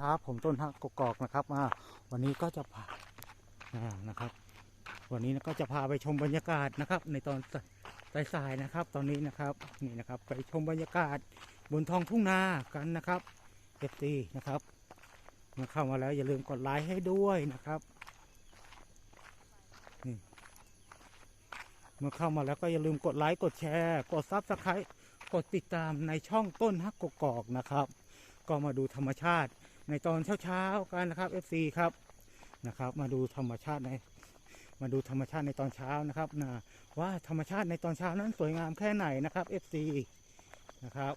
ครับ ผมต้นฮักกอกนะครับอ่าวันนี้ก็จะพาอ่านะครับ วันนี้ก็จะพาไปชมบรรยากาศนะครับ ในตอนสายๆนะครับ ตอนนี้นะครับนี่นะครับ ไปชมบรรยากาศบนท้องทุ่งนากันนะครับเอฟซีนะครับเมื่อเข้ามาแล้วอย่าลืมกดไลค์ให้ด้วยนะครับนี่เมื่อเข้ามาแล้วก็อย่าลืมกดไลค์กดแชร์ กดซับสไครต์กดติดตามในช่องต้นฮักกกอกนะครับ ก็มาดูธรรมชาติ ในตอนเช้าๆกันนะครับ FC ครับนะครับ มาดูธรรมชาติในมาดูธรรมชาติในตอนเช้านะครับนะว่าธรรมชาติในตอนเช้านั้นสวยงามแค่ไหนนะครับ FC นะครับ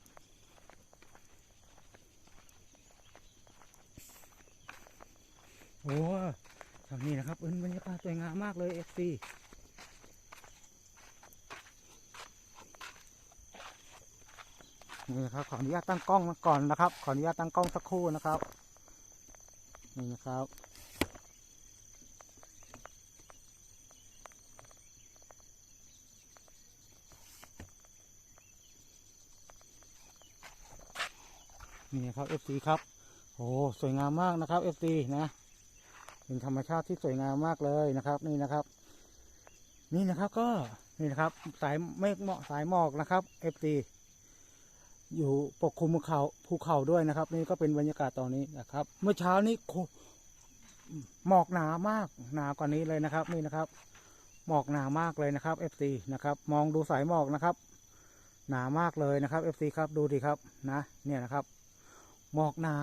โอ้ทางนี้นะครับเออบรรยากาศสวยงามมากเลย FC นี่นะครับขออนุญาตตั้งกล้องมาก่อนนะครับ ขออนุญาตตั้งกล้องสักครู่นะครับ นี่นะครับ นี่นะครับ FC ครับโอ้สวยงามมากนะครับ FC นะเป็นธรรมชาติที่สวยงามมากเลยนะครับ นี่นะครับ นี่นะครับก็นี่นะครับ สายเมฆเหมาะสายหมอกนะครับ FC อยู่ปกคลุมภูเขาภูเขาด้วยนะครับ นี่ก็เป็นบรรยากาศตอนนี้นะครับ เมื่อเช้านี้หมอกหนามากหนากว่านี้เลยนะครับนี่นะครับ หมอกหนามากเลยนะครับ FC นะครับ มองดูสายหมอกนะครับ หนามากเลยนะครับ FC ครับดูดิครับนะ เนี่ยนะครับ หมอกหนา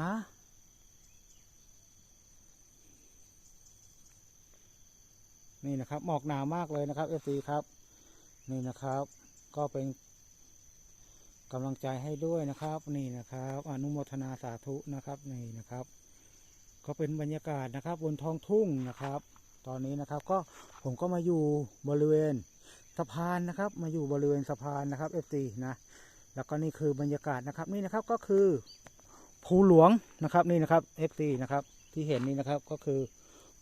นี่นะครับหมอกหนามากเลยนะครับ FC ครับ นี่นะครับ ก็เป็น กำลังใจให้ด้วยนะครับ นี่นะครับ อนุโมทนาสาธุนะครับนี่นะครับ ก็เป็นบรรยากาศนะครับ บนท้องทุ่งนะครับ ตอนนี้นะครับก็ผมก็มาอยู่บริเวณสะพานนะครับ มาอยู่บริเวณสะพานนะครับเอฟซีนะแล้วก็นี่คือบรรยากาศนะครับนี่นะครับก็คือภูหลวงนะครับนี่นะครับเอฟซีนะครับที่เห็นนี่นะครับก็คือ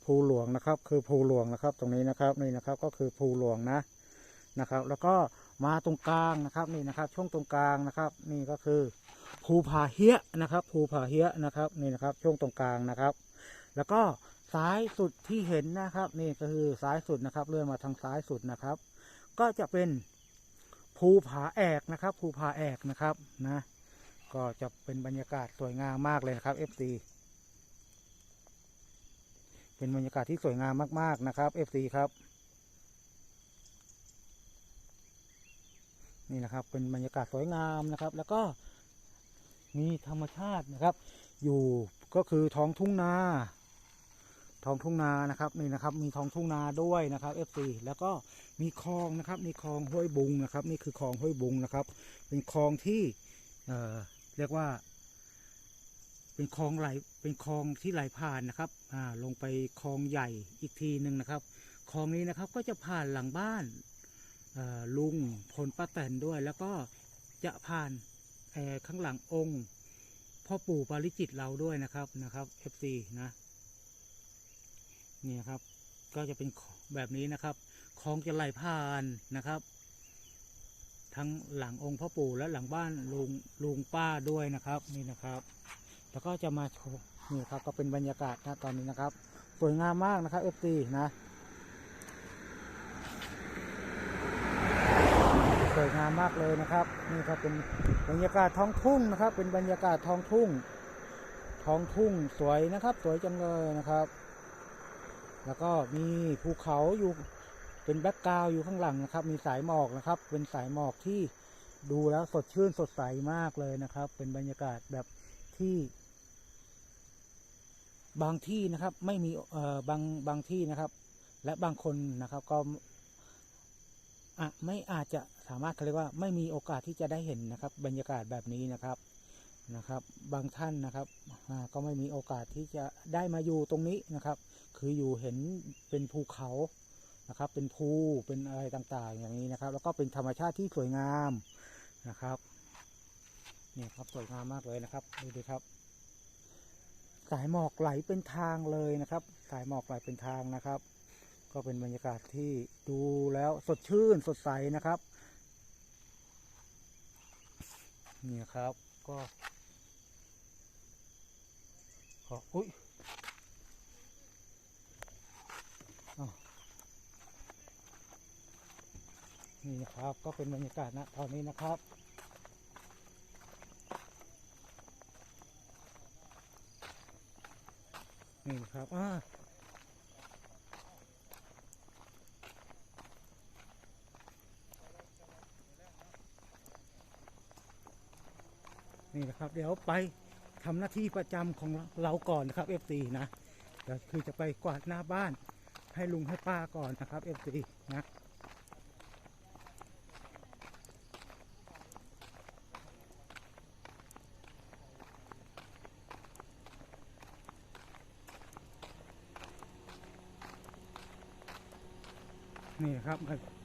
ภูหลวงนะครับ คือภูหลวงนะครับ ตรงนี้นะครับนี่นะครับก็คือภูหลวงนะนะครับ แล้วก็ มาตรงกลางนะครับนี่นะครับ ช่วงตรงกลางนะครับ นี่ก็คือภูผาเฮียนะครับภูผาเฮียนะครับนี่นะครับ ช่วงตรงกลางนะครับ แล้วก็ซ้ายสุดที่เห็นนะครับ นี่ก็คือซ้ายสุดนะครับ เลื่อนมาทางซ้ายสุดนะครับ ก็จะเป็นภูผาแอกนะครับภูผาแอกนะครับนะก็จะเป็นบรรยากาศสวยงามมากเลยนะครับ FC เป็นบรรยากาศที่สวยงามมากๆนะครับ FC ครับ นี่นะครับ เป็นบรรยากาศสวยงามนะครับ แล้วก็มีธรรมชาตินะครับ อยู่ก็คือท้องทุ่งนา ท้องทุ่งนานะครับนี่นะครับ มีท้องทุ่งนาด้วยนะครับ FC แล้วก็มีคลองนะครับมีคลองห้วยบุงนะครับ นี่คือคลองห้วยบุงนะครับ เป็นคลองที่เอ่อเรียกว่า เป็นคลองไหลเป็นคลองที่ไหลผ่านนะครับอ่าลงไปคลองใหญ่อีกทีหนึ่งนะครับคลองนี้นะครับก็จะผ่านหลังบ้าน ลุงพลป้าแตนด้วย แล้วก็จะผ่านข้างหลังองค์พ่อปู่ปาริจิตเราด้วยนะครับนะครับ FC นะนี่ครับก็จะเป็นแบบนี้นะครับคลองจะไหลผ่านนะครับ ทั้งหลังองค์พ่อปู่และหลังบ้านลุงลุงป้าด้วยนะครับนี่นะครับ แล้วก็จะมาโชว์นี่ครับก็เป็นบรรยากาศนะตอนนี้นะครับ สวยงามมากนะครับ FC นะ สวยงามมากเลยนะครับ นี่ครับเป็นบรรยากาศท้องทุ่งนะครับ เป็นบรรยากาศท้องทุ่ง ท้องทุ่งสวยนะครับ สวยจังเลยนะครับ แล้วก็มีภูเขาอยู่เป็นแบ็กกราวอยู่ข้างหลังนะครับ มีสายหมอกนะครับ เป็นสายหมอกที่ดูแล้วสดชื่นสดใสมากเลยนะครับ เป็นบรรยากาศแบบที่ บางที่นะครับ ไม่มีเอ่อบางบางที่นะครับ และบางคนนะครับก็ ไม่อาจจะสามารถเขาเรียกว่าไม่มีโอกาสที่จะได้เห็นนะครับ บรรยากาศแบบนี้นะครับนะครับ บางท่านนะครับก็ไม่มีโอกาสที่จะได้มาอยู่ตรงนี้นะครับ คืออยู่เห็นเป็นภูเขานะครับ เป็นภูเป็นอะไรต่างๆ อย่างนี้นะครับ แล้วก็เป็นธรรมชาติที่สวยงามนะครับเนี่ยครับสวยงามมากเลยนะครับดูดิครับ สายหมอกไหลเป็นทางเลยนะครับ สายหมอกไหลเป็นทางนะครับ ก็เป็นบรรยากาศที่ดูแล้วสดชื่นสดใสนะครับนี่ครับก็ขออุ้ยนี่นะครับก็เป็นบรรยากาศณตอนนี้นะครับนี่ครับอ่า นี่นะครับเดี๋ยวไปทำหน้าที่ประจำของเราก่อนนะครับ FC นะเดี๋ยวคือจะไปกวาดหน้าบ้านให้ลุงให้ป้าก่อนนะครับ FC นะนี่นะครับ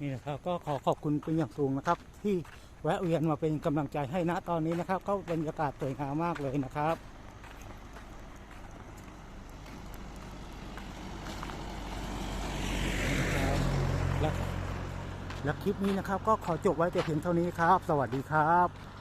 นี่นะครับก็ขอขอบคุณเป็นอย่างสูงนะครับ ที่แวะเวียนมาเป็นกำลังใจให้นะตอนนี้นะครับ ก็บรรยากาศสวยงามมากเลยนะครับและและคลิปนี้นะครับ ก็ขอจบไว้แต่เพียงเท่านี้ครับ สวัสดีครับ